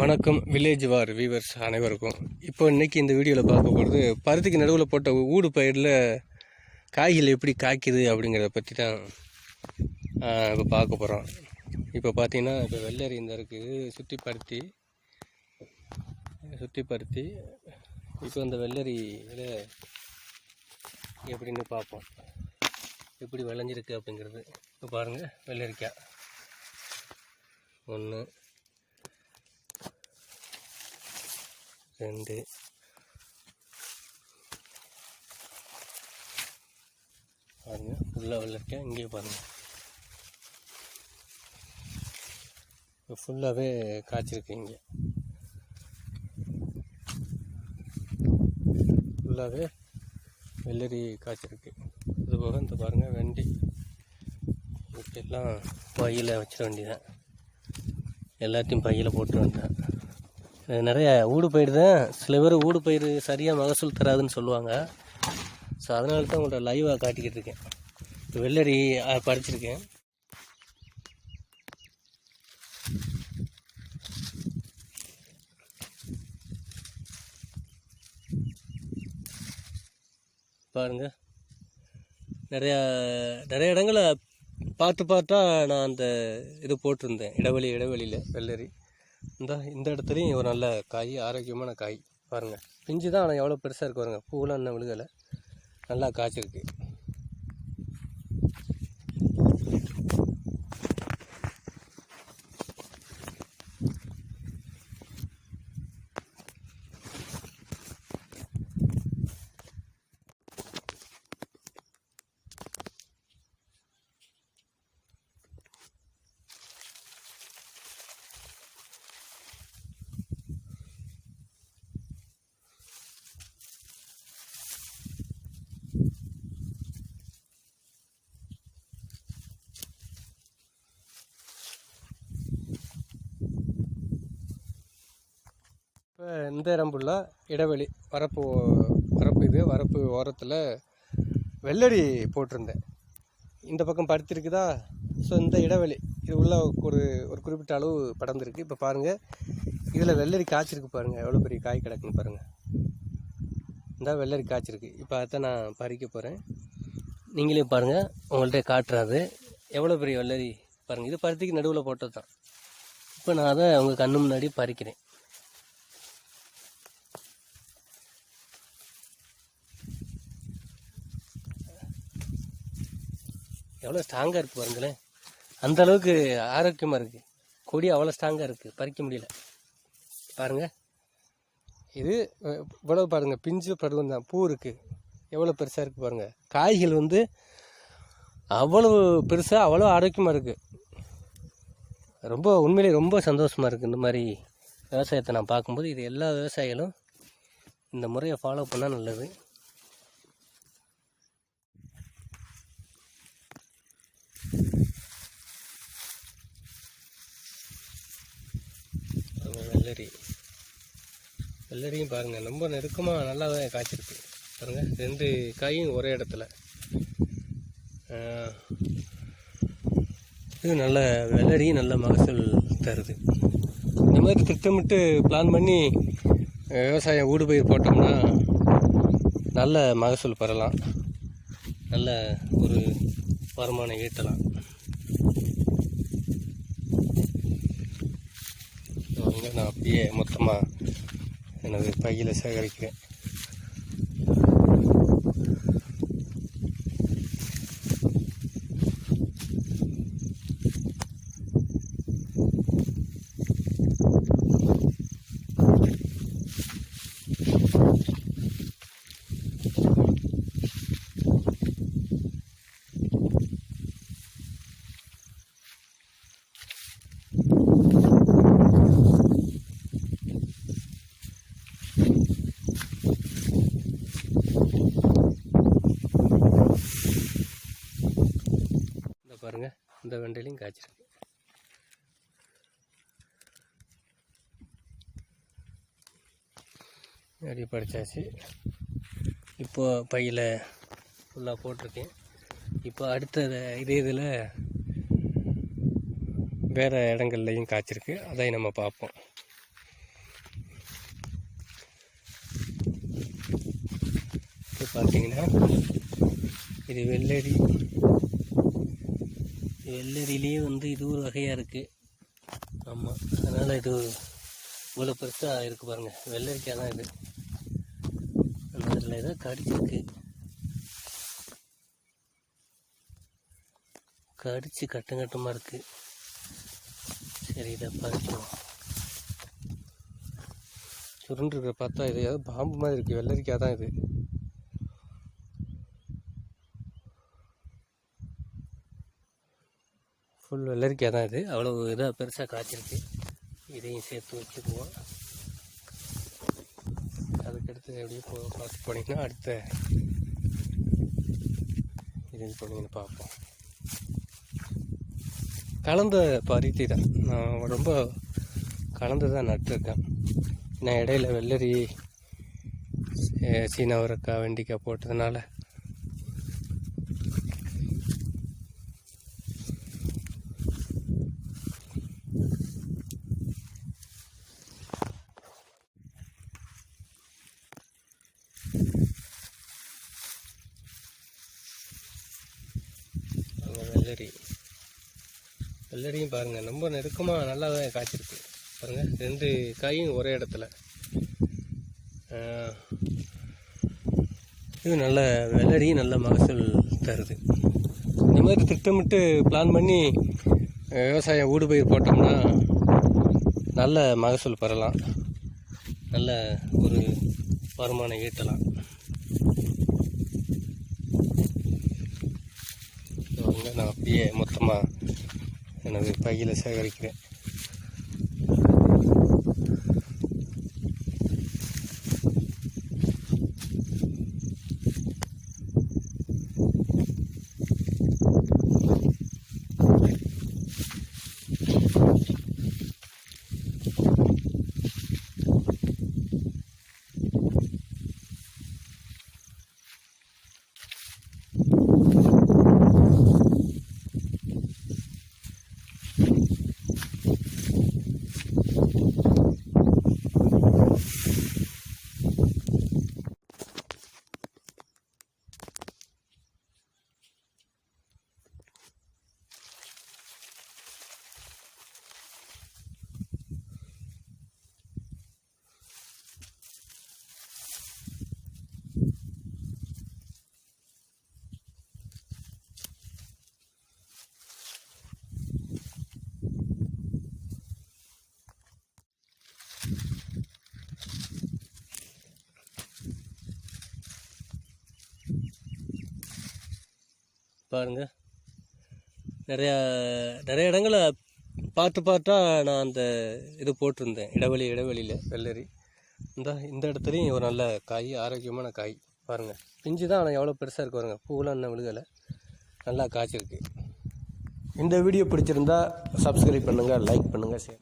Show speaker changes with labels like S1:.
S1: வணக்கம். வில்லேஜ் வார் வீவர்ஸ் அனைவருக்கும். இப்போ இன்னைக்கு இந்த வீடியோவில் பார்க்க போகிறது பருத்திக்கு நடுவில் போட்ட ஊடு பயிரில் காய்கள் எப்படி காய்க்குது அப்படிங்கிறத பற்றி தான் இப்போ பார்க்க போகிறோம் இப்போ பார்த்தீங்கன்னா இப்போ வெள்ளரி இந்த இருக்குது சுற்றி பருத்தி. சுற்றி பருத்தி. இப்போ இந்த வெள்ளரியில் எப்படின்னு பார்ப்போம். எப்படி விளைஞ்சிருக்கு அப்படிங்கிறது. இப்போ பாருங்கள் வெள்ளரிக்காய். ஒன்று ரெண்டு. பாருங்க ஃபுல்லாக இருக்கேன் இங்கேயே பாருங்க. இப்போ ஃபுல்லாகவே காய்ச்சிருக்கு இங்கே. ஃபுல்லாகவே வெள்ளரி காய்ச்சிருக்கு. அதுபோக இந்த பாருங்கள் வெண்டி. இப்படிலாம் பையில் வச்சிட வேண்டியதான் எல்லாத்தையும் பையில் போட்டு வந்தேன் நிறைய ஊடு பயிர் தான். சில பேர் ஊடு பயிர் சரியாக மகசூல் தராதுன்னு சொல்லுவாங்க. ஸோ அதனால தான் உங்கள்கிட்ட லைவாக காட்டிக்கிட்டு இருக்கேன். வெள்ளரி பறிச்சிருக்கேன். பாருங்க. நிறையா நிறைய இடங்களை பார்த்து பார்த்தா நான் அந்த இது போட்டிருந்தேன். இடைவெளி இடைவெளியில் வெள்ளரி. இந்த இந்த இடத்துலையும் ஒரு நல்ல காய் ஆரோக்கியமான காய். பாருங்கள் பிஞ்சு தான் ஆனால் எவ்வளோ பெருசாக இருக்கு பாருங்கள் பூவெலாம் இன்னும் விழுகலை. நல்லா காய்ச்சிருக்கு. இப்போ இந்த இரம்புள்ள இடைவெளி வரப்பு வரப்பு இது வரப்பு ஓரத்தில் வெள்ளரி போட்டிருந்தேன். இந்த பக்கம் பருத்தி இருக்குதா ஸோ இந்த இடைவெளி இது உள்ள ஒரு ஒரு குறிப்பிட்ட அளவு படர்ந்துருக்கு. இப்போ பாருங்கள் இதில் வெள்ளரி காய்ச்சிருக்கு பாருங்கள் எவ்வளோ பெரிய காய் கிடக்குன்னு பாருங்கள் இந்த வெள்ளரி காய்ச்சிருக்கு. இப்போ அதை நான் பறிக்க போகிறேன் நீங்களே பாருங்கள் உங்கள்கிட்ட காட்டுறாது எவ்வளோ பெரிய வெள்ளரி பாருங்கள் இது பருத்திக்கு நடுவில் போட்டது தான் இப்போ நான் அதை உங்கள் கண்ணு முன்னாடி பறிக்கிறேன். எவ்வளோ ஸ்ட்ராங்காக இருக்குது பாருங்களேன். அந்த அளவுக்கு ஆரோக்கியமாக இருக்குது கொடி அவ்வளோ ஸ்ட்ராங்காக இருக்குது பறிக்க முடியல. பாருங்கள் இது இவ்வளோ பாருங்கள் பிஞ்சு பருவம் தான். பூ இருக்குது எவ்வளோ பெருசாக இருக்குது பாருங்கள் காய்கள் வந்து அவ்வளவு பெருசாக அவ்வளோ ஆரோக்கியமாக இருக்குது ரொம்ப உண்மையிலேயே ரொம்ப சந்தோஷமாக இருக்குது இந்த மாதிரி விவசாயத்தை நான் பார்க்கும்போது இது எல்லா விவசாயிகளும் இந்த முறையை ஃபாலோ பண்ணால் நல்லது. வெள்ளரி. வெள்ளரியும் பாருங்கள் ரொம்ப நெருக்கமாக நல்லா தான் காய்ச்சிருக்கு. பாருங்கள் ரெண்டு காயும் ஒரே இடத்துல. இது நல்ல வெள்ளரியும் நல்ல மகசூல் தருது. இந்த மாதிரி திட்டமிட்டு பிளான் பண்ணி விவசாயம் ஊடுபயிர் போட்டோம்னா நல்ல மகசூல் பெறலாம். நல்ல ஒரு வருமானம் ஈட்டலாம் வந்து நான் அப்படியே மொத்தமாக எனது பையில் சேகரிக்கிறேன் வச்சிருக்கு அடி படித்தாச்சு இப்போ பையில் ஃபுல்லாக போட்டிருக்கேன். இப்போ அடுத்த இதே இதில் வேறு இடங்கள்லையும் காய்ச்சிருக்கு. அதை நம்ம பார்ப்போம். இப்போ பார்த்தீங்கன்னா இது வெள்ளடி வெள்ளரிலேயே வந்து இது ஒரு வகையாக இருக்குது ஆமாம் அதனால் இது இவ்வளோ பெருசாக இருக்குது பாருங்கள் வெள்ளரிக்காய் தான் இது. அந்த இதில் ஏதோ கடிச்சிருக்கு. கடிச்சு கட்டம் கட்டமாக இருக்குது சரி இதை பறிக்கலாம். சுருண்டு இருக்கிற பார்த்தா இது ஏதோ பாம்பு மாதிரி இருக்குது வெள்ளரிக்காய் தான் இது. ஃபுல் வெள்ளரிக்காய் தான் இது அவ்வளோ இதாக பெருசாக காய்ச்சிருக்கு. இதையும் சேர்த்து வச்சுக்குவோம். அதுக்கடுத்து எப்படியே போ பார்த்து போனீங்கன்னா அடுத்த இது போனீங்கன்னு பார்ப்போம். கலந்த பருத்தி தான். நான் ரொம்ப கலந்து தான் நட்டுருக்கேன். நான் இடையில வெள்ளரி சீ- சீனா வெண்டிக்காய் போட்டதுனால வெள்ளரி. வெள்ளரியும் பாருங்கள் ரொம்ப நெருக்கமாக நல்லா தான் காய்ச்சிருக்கு. பாருங்கள் ரெண்டு காயும் ஒரே இடத்துல. இது நல்ல வெள்ளரியும் நல்ல மகசூல் தருது. இந்த மாதிரி திட்டமிட்டு பிளான் பண்ணி விவசாயம் ஊடுபயிர் போட்டோம்னா நல்ல மகசூல் பெறலாம். நல்ல ஒரு வருமானம் ஈட்டலாம். வாங்க நான் அப்படியே மொத்தமாக எனது பையில் சேகரிக்கிறேன் பாருங்கள் நிறையா நிறைய இடங்களை பார்த்து பார்த்தா நான் அந்த இது போட்டிருந்தேன். இடைவெளி இடைவெளியில். வெள்ளரி. இந்த இந்த இடத்துலையும் ஒரு நல்ல காய் ஆரோக்கியமான காய். பாருங்கள் பிஞ்சு தான் ஆனால் எவ்வளோ பெருசாக இருக்கு பாருங்கள் பூவெலாம் இன்னும் விழுகலை. நல்லா காய்ச்சிருக்கு. இந்த வீடியோ பிடிச்சிருந்தா சப்ஸ்கிரைப் பண்ணுங்கள் லைக் பண்ணுங்கள் ஷேர்